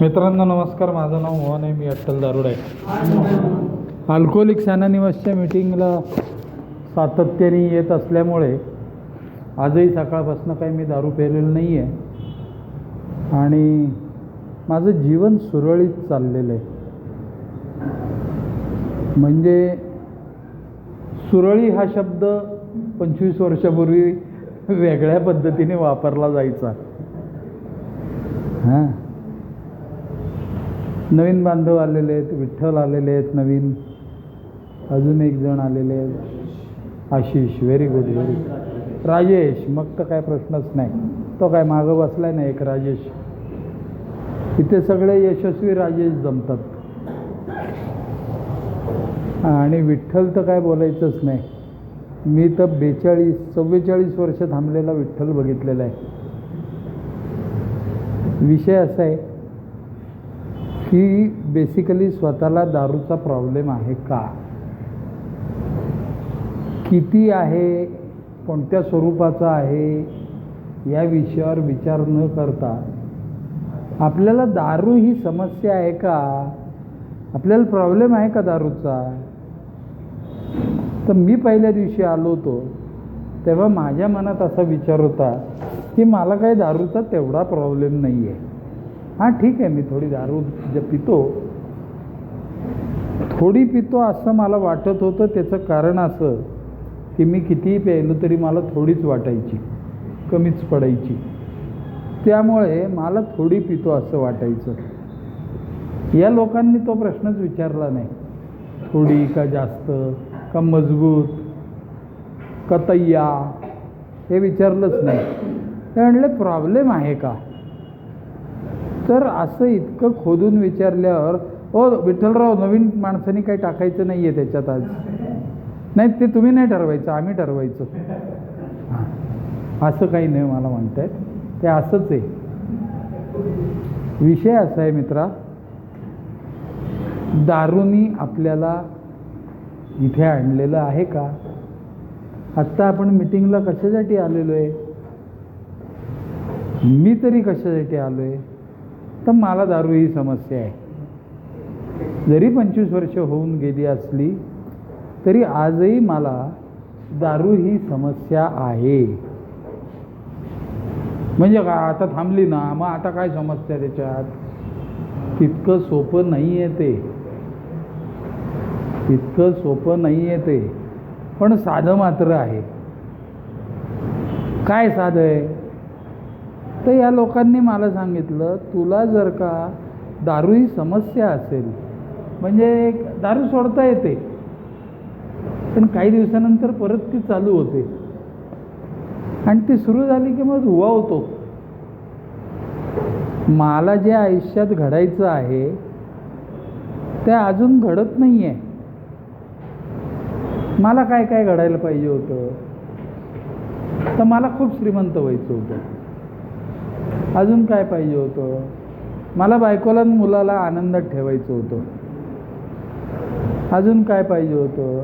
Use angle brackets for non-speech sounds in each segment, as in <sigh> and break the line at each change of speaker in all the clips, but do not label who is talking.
मित्रांनो नमस्कार. माझं नाव मोहन आहे. मी अट्टल दारुड आहे. अल्कोहोलिक सेनानिवासच्या मिटिंगला सातत्याने येत असल्यामुळे आजही सकाळपासून काही मी दारू पेरलेलं नाही आहे आणि माझं जीवन सुरळीत चाललेलं आहे. म्हणजे सुरळी हा शब्द पंचवीस वर्षापूर्वी वेगळ्या पद्धतीने वापरला जायचा. हां. नवीन बांधव आलेले आहेत विठ्ठल आलेले आहेत नवीन. अजून एक जण आलेले आहेत. Ashish very good very Rajesh मग तर काय प्रश्नच नाही. तो काय मागं बसलाय ना एक राजेश. इथे सगळे यशस्वी राजेश जमतात. आणि विठ्ठल तर काय बोलायचंच नाही. मी तर बेचाळीस चव्वेचाळीस वर्ष थांबलेला विठ्ठल बघितलेला आहे. विषय असा आहे की बेसिकली स्वतःला दारूचा प्रॉब्लेम आहे का? किती आहे? कोणत्या स्वरूपाचा आहे? या विषयावर विचार न करता. आपल्याला दारू ही समस्या आहे का? आपल्याला प्रॉब्लेम आहे का दारूचा? तर मी पहिल्या दिवशी आलो होतो तेव्हा माझ्या मनात असा विचार होता की मला काही दारूचा तेवढा प्रॉब्लेम नाही आहे हां ठीक आहे मी थोडी दारू जे पितो. थोडी पितो असं मला वाटत होतं त्याचं कारण असं की मी कितीही प्यायलो तरी मला थोडीच वाटायची कमीच पडायची. त्यामुळे मला थोडी पितो असं वाटायचं. या लोकांनी तो प्रश्नच विचारला नाही. थोडी का जास्त का मजबूत का तय्या हे विचारलंच नाही. ते म्हणले प्रॉब्लेम आहे का? तर असं इतकं खोदून विचारल्यावर ओ विठ्ठलराव नवीन माणसाने काही टाकायचं नाही आहे त्याच्यात आज. नाही ते तुम्ही नाही ठरवायचं आम्ही ठरवायचं. असं काही नाही मला म्हणत आहेत ते असंच आहे. विषय असा आहे मित्रा दारूनी आपल्याला इथे आणलेलं आहे का? आत्ता आपण मिटिंगला कशासाठी आलेलो आहे? मी तरी कशासाठी आलो आहे तर मला दारू ही समस्या आहे. जरी पंचवीस वर्ष होऊन गेली असली तरी आजही मला दारू ही समस्या आहे. म्हणजे का आता थांबली ना मग आता काय समस्या त्याच्यात? तितकं सोपं नाही आहे ते. तितकं सोपं नाही आहे ते. पण साधं मात्र आहे. काय साधं आहे? तर या लोकांनी मला सांगितलं तुला जर का दारू ही समस्या असेल म्हणजे दारू सोडता येते पण काही दिवसानंतर परत ती चालू होते. आणि ती सुरू झाली की मग हुवा होतो. मला जे आयुष्यात घडायचं आहे ते अजून घडत नाही आहे मला काय काय घडायला पाहिजे होतं? तर मला खूप श्रीमंत व्हायचं होतं. अजून काय पाहिजे होतं? मला बायकोला मुलाला आनंदात ठेवायचं होतं. अजून काय पाहिजे होतं?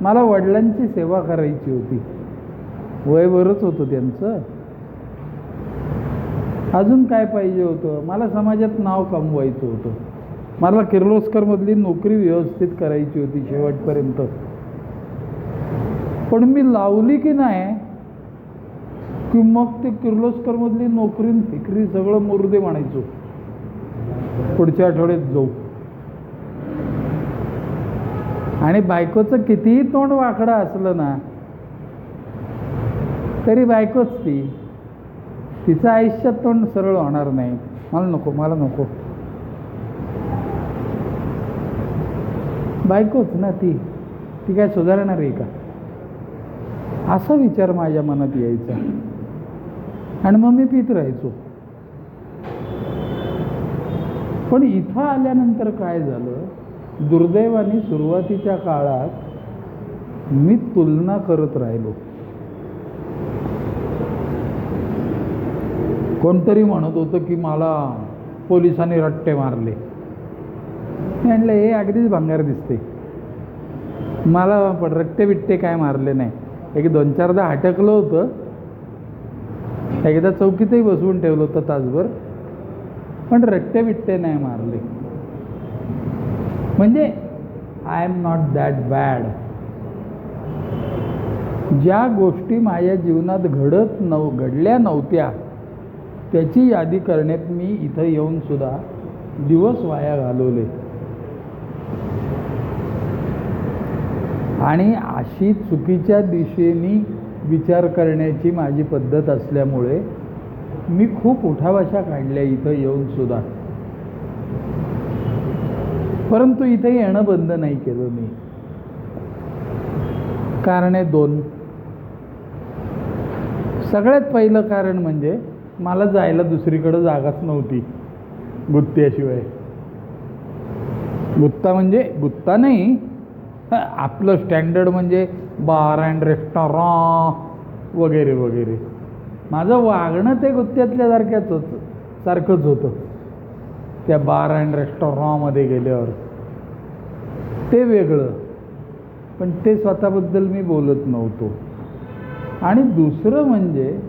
मला वडिलांची सेवा करायची होती. वय बरंच होतं त्यांचं. अजून काय पाहिजे होतं? मला समाजात नाव कमवायचं होतं. मला किर्लोस्करमधली नोकरी व्यवस्थित करायची होती शेवटपर्यंत. पण मी लावली की नाही की मग ते किर्लोस्करमधली नोकरी फिकरी फिक्री सगळं मुर्दे म्हणायचो पुढच्या आठवड्यात जाऊ. आणि बायकोचं कितीही तोंड वाकडं असलं ना तरी बायकोच ती. तिचं आयुष्यात तोंड सरळ होणार नाही. मला नको मला नको. बायकोच ना ती. ती काय सुधारणार आहे का? असा विचार माझ्या मनात यायचा. आणि मग मी पित राहायचो. पण इथं आल्यानंतर काय झालं? दुर्दैवाने सुरुवातीच्या काळात मी तुलना करत राहिलो. कोणतरी म्हणत होतं की मला पोलिसांनी रट्टे मारले. मी हे अगदीच भांगार दिसते मला पण रट्टे बिट्टे काय मारले नाही. एक दोन चारदा हटकलं होतं. एकदा चौकीतही बसवून ठेवलं होतं तासभर. पण रट्टे बिट्टे नाही मारले. म्हणजे I am not that bad ज्या गोष्टी माझ्या जीवनात घडत नव घडल्या नव्हत्या त्याची यादी करण्यात मी इथं येऊन सुद्धा दिवस वाया घालवले. आणि अशी चुकीच्या दिशेने विचार करण्याची माझी पद्धत असल्यामुळे मी खूप उठावाशा काढल्या इथं येऊन सुद्धा. परंतु इथे येणं बंद नाही केलं मी. कारणे दोन. सगळ्यात पहिलं कारण म्हणजे मला जायला दुसरीकडं जागाच नव्हती गुत्त्याशिवाय. गुत्ता म्हणजे गुत्ता नाही आपलं स्टँडर्ड म्हणजे बार अँड रेस्टॉरॉ वगैरे वगैरे. माझं वागणं ते गुत्त्यातल्यासारख्याच होतं सारखंच होतं. त्या बार अँड रेस्टॉरॉमध्ये गेल्यावर. ते वेगळं. पण ते स्वतःबद्दल मी बोलत नव्हतो. आणि दुसरं म्हणजे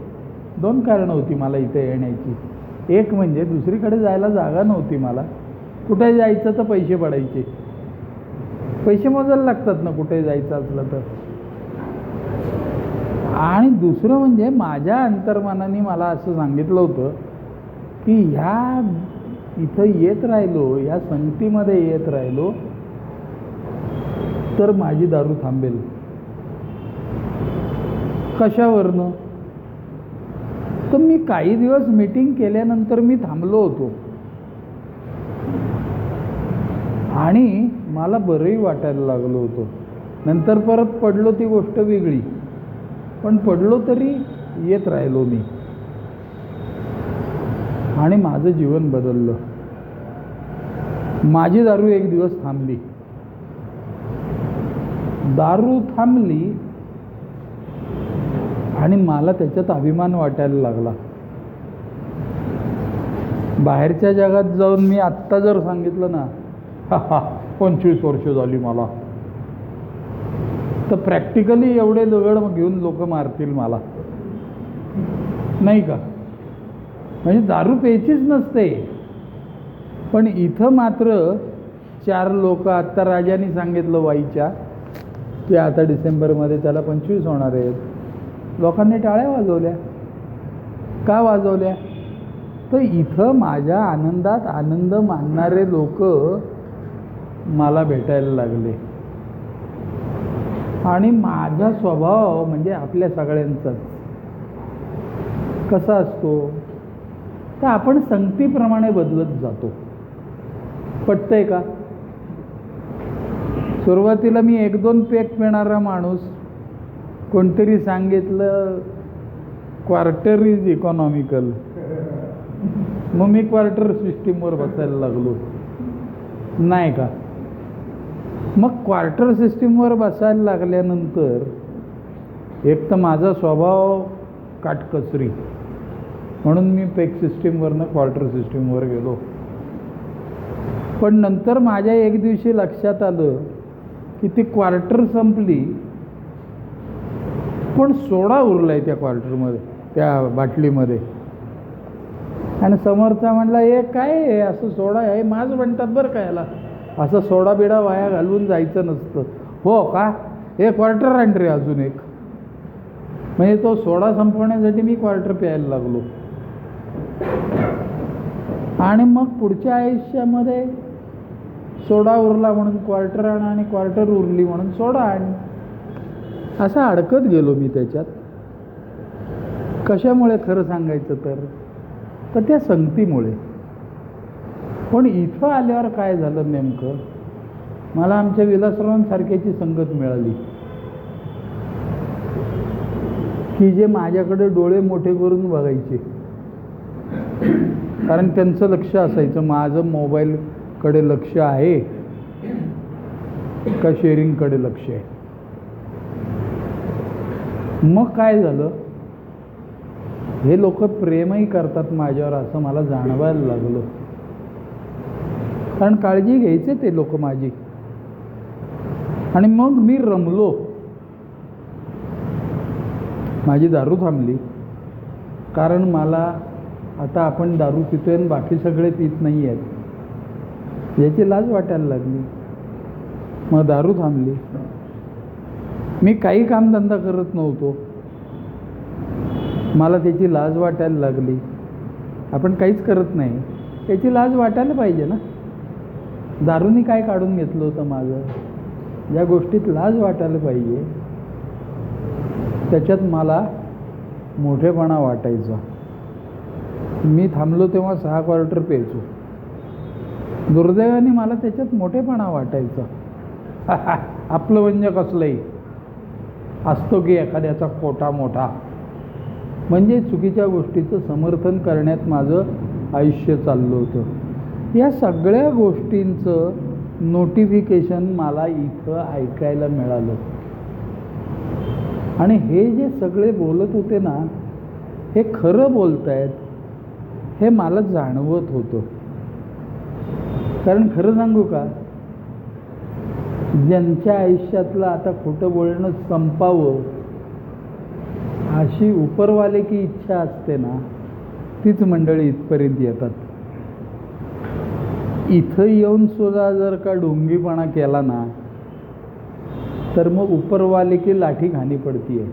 दोन कारणं होती मला इथे येण्याची. एक म्हणजे दुसरीकडे जायला जागा नव्हती मला. कुठे जायचं तर पैसे पडायचे. पैसे मोजायला लागतात ना कुठे जायचं असलं तर. आणि दुसरं म्हणजे माझ्या अंतर्मनाने मला असं सांगितलं होतं की ह्या इथं येत राहिलो या संगतीमध्ये येत राहिलो तर माझी दारू थांबेल. कशावरनं? तर मी काही दिवस मीटिंग केल्यानंतर मी थांबलो होतो. आणि मला बरंही वाटायला लागलो होतो. नंतर परत पडलो ती गोष्ट वेगळी. पण पडलो तरी येत राहिलो मी. आणि माझं जीवन बदललं. माझी दारू एक दिवस थांबली. दारू थांबली आणि मला त्याच्यात अभिमान वाटायला लागला. बाहेरच्या जगात जाऊन मी आत्ता जर सांगितलं ना हा हा पंचवीस वर्ष झाली मला. तर प्रॅक्टिकली एवढे दगड घेऊन लोक मारतील मला. नाही का? म्हणजे दारू प्यायचीच नसते. पण इथं मात्र चार लोक आत्ता राजाने सांगितलं वाईच्या की आता डिसेंबरमध्ये त्याला पंचवीस होणार आहेत. लोकांनी टाळ्या वाजवल्या. का वाजवल्या? तर इथं माझ्या आनंदात आनंद मानणारे लोक मला भेटायला लागले. आणि माझा स्वभाव म्हणजे आपल्या सगळ्यांचाच कसा असतो? तर आपण संगतीप्रमाणे बदलत जातो. पटतंय का? सुरुवातीला मी एक दोन पेक पिणारा माणूस कोणतरी सांगितलं क्वार्टर इज इकॉनॉमिकल मग मी क्वार्टर सिस्टीमवर बसायला लागलो. नाही का? मग क्वार्टर सिस्टीमवर बसायला लागल्यानंतर एक तर माझा स्वभाव काटकसरी. म्हणून मी पेक सिस्टीमवरनं क्वार्टर सिस्टीमवर गेलो. पण नंतर माझ्या एक दिवशी लक्षात आलं की ती क्वार्टर संपली पण सोडा उरला आहे त्या क्वार्टरमध्ये त्या बाटलीमध्ये. आणि समोरचा म्हणला हे काय आहे? असं सोडा आहे माझं म्हणतात बरं का याला? असं सोडा बिडा वाया घालवून जायचं नसतं. हो का? हे क्वार्टर आणरे अजून एक. म्हणजे तो सोडा संपवण्यासाठी मी क्वार्टर प्यायला लागलो. आणि मग पुढच्या आयुष्यामध्ये सोडा उरला म्हणून क्वार्टर आण आणि क्वार्टर उरली म्हणून सोडा आण असं अडकत गेलो मी त्याच्यात. कशामुळे खरं सांगायचं तर? तर त्या संगतीमुळे. पण इथं आल्यावर काय झालं नेमकं? मला आमच्या विलासरावांसारख्याची संगत मिळाली. की जे माझ्याकडे डोळे मोठे करून बघायचे. कारण त्यांचं लक्ष असायचं. माझं मोबाईलकडे लक्ष आहे का शेअरिंगकडे लक्ष आहे? मग काय झालं? हे लोक प्रेमही करतात माझ्यावर असं मला जाणवायला लागलं. कारण काळजी घ्यायचे ते लोक माझी. आणि मग मी रमलो. माझी दारू थांबली. कारण मला आता आपण दारू पितो आहे आणि बाकी सगळे पित नाही आहेत याची लाज वाटायला लागली. मग दारू थांबली. मी काही कामधंदा करत नव्हतो. मला त्याची लाज वाटायला लागली. आपण काहीच करत नाही. त्याची लाज वाटायला पाहिजे ना. दारूनी काय काढून घेतलं होतं माझं? ज्या गोष्टीत लाज वाटायला पाहिजे. त्याच्यात मला मोठेपणा वाटायचा. मी थांबलो तेव्हा सहा क्वार्टर प्यायचो. दुर्दैवाने मला त्याच्यात मोठेपणा वाटायचा. <laughs> आपलं म्हणजे कसलंही. असतो की एखाद्याचा कोटा मोठा. म्हणजे चुकीच्या गोष्टीचं समर्थन करण्यात माझं आयुष्य चाललं होतं. या सगळ्या गोष्टींचं नोटिफिकेशन मला इथं ऐकायला मिळालं. आणि हे जे सगळे बोलत होते ना हे खरं बोलत आहेत हे मला जाणवत होतं. कारण खरं सांगू का ज्यांच्या आयुष्यातलं आता खोटं बोलणं संपावं अशी उपरवाले की इच्छा असते ना तीच मंडळी इथपर्यंत येतात. इथं येऊन सुद्धा जर का डोंगीपणा केला ना तर मग उपरवाले की लाठी घाणी पडतीये.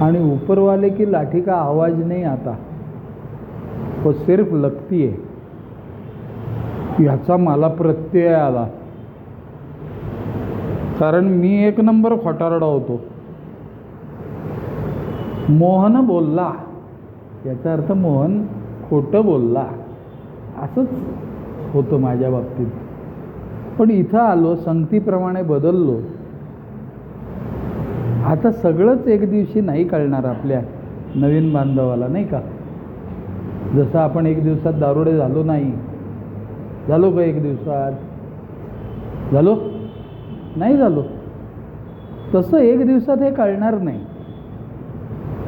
आणि ऊपरवाले की लाठी का आवाज नहीं आता वो सिर्फ लगती है ह्याचा मला प्रत्यय आला. कारण मी एक नंबर खोटारडा होतो. मोहन बोलला. याचा अर्थ मोहन खोटं बोलला. असंच होतं माझ्या बाबतीत. पण इथं आलो संगतीप्रमाणे बदललो. आता सगळंच एक दिवशी नाही कळणार आपल्या नवीन बांधवाला नाही का? जसं आपण एक दिवसात दारुडे झालो नाही. झालो का एक दिवसात? झालो? नाही झालो. तसं एक दिवसात हे कळणार नाही.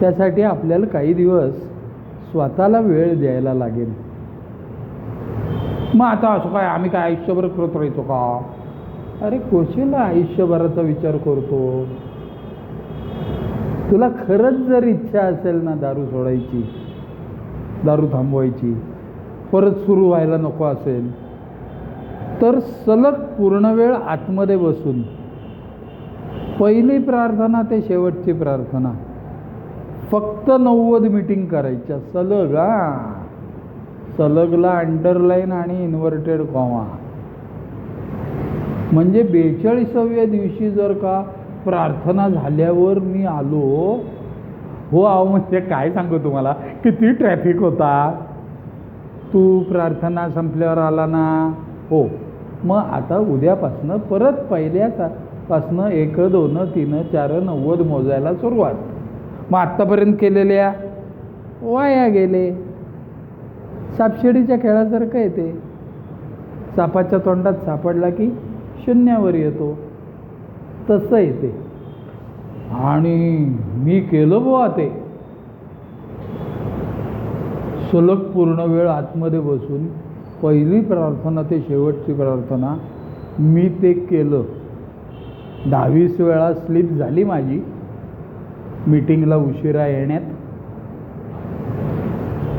त्यासाठी आपल्याला काही दिवस स्वतःला वेळ द्यायला लागेल. मग आता असं काय आम्ही काय आयुष्यभर करत राहतो का? अरे कोशीला आयुष्यभराचा विचार करतो? तुला खरंच जर इच्छा असेल ना दारू सोडायची दारू थांबवायची परत सुरू व्हायला नको असेल तर सलग पूर्ण वेळ आतमध्ये बसून पहिली प्रार्थना ते शेवटची प्रार्थना. फक्त नव्वद मिटिंग करायच्या. सलग हा. सलगला अंडरलाईन आणि इन्व्हर्टेड कॉमा म्हणजे बेचाळीसाव्या दिवशी जर का प्रार्थना झाल्यावर मी आलो हो अहो म्हणजे काय सांगू तुम्हाला? किती ट्रॅफिक होता? तू प्रार्थना संपल्यावर आला ना? हो. मग आता उद्यापासनं परत पहिल्यापासनं एक दोन तीन चार नव्वद मोजायला सुरुवात. मग आत्तापर्यंत केलेल्या वाया गेले. सापशिडीच्या खेळासारखं येते सापाच्या तोंडात सापडला की शून्यावर येतो. तसं येते आणि मी केलं बुवा ते. सलग पूर्ण वेळ आतमध्ये बसून पहिली प्रार्थना ते शेवटची प्रार्थना मी ते केलं. दहावीस वेळा स्लिप झाली माझी. मीटिंगला उशिरा येण्यात.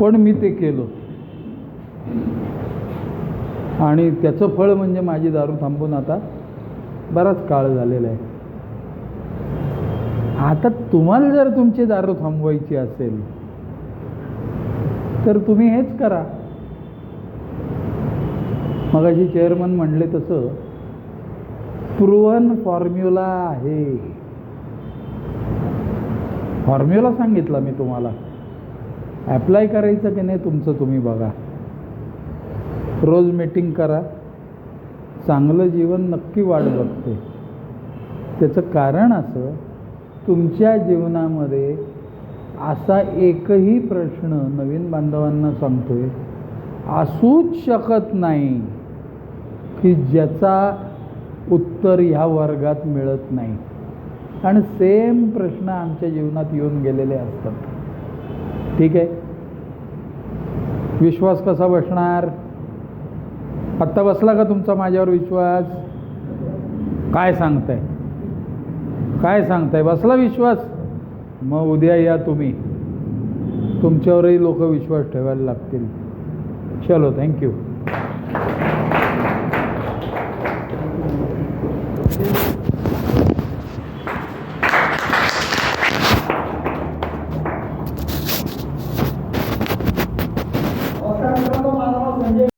पण मी ते केलं. आणि त्याचं फळ म्हणजे माझी दारू थांबून आता बराच काळ झालेला आहे. आता तुम्हाला जर तुमची दारू थांबवायची असेल तर तुम्ही हेच करा. मगाशी चेअरमन म्हणले तसं प्रुवन फॉर्म्युला आहे. फॉर्म्युला सांगितला मी तुम्हाला. ॲप्लाय करायचं की नाही तुमचं तुम्ही बघा. रोज मीटिंग करा. चांगलं जीवन नक्की वाट बघते. त्याचं कारण असं तुमच्या जीवनामध्ये असा एकही प्रश्न नवीन बांधवांना सांगतोय असूच शकत नाही की ज्याचा उत्तर ह्या वर्गात मिळत नाही. आणि सेम प्रश्न आमच्या जीवनात येऊन गेलेले असतात. ठीक आहे? विश्वास कसा बसणार? आत्ता बसला का तुमचा माझ्यावर विश्वास? काय सांगताय? काय सांगताय? बसला विश्वास? मग उद्या या तुम्ही. तुमच्यावरही लोक विश्वास ठेवायला लागतील. चलो थँक्यू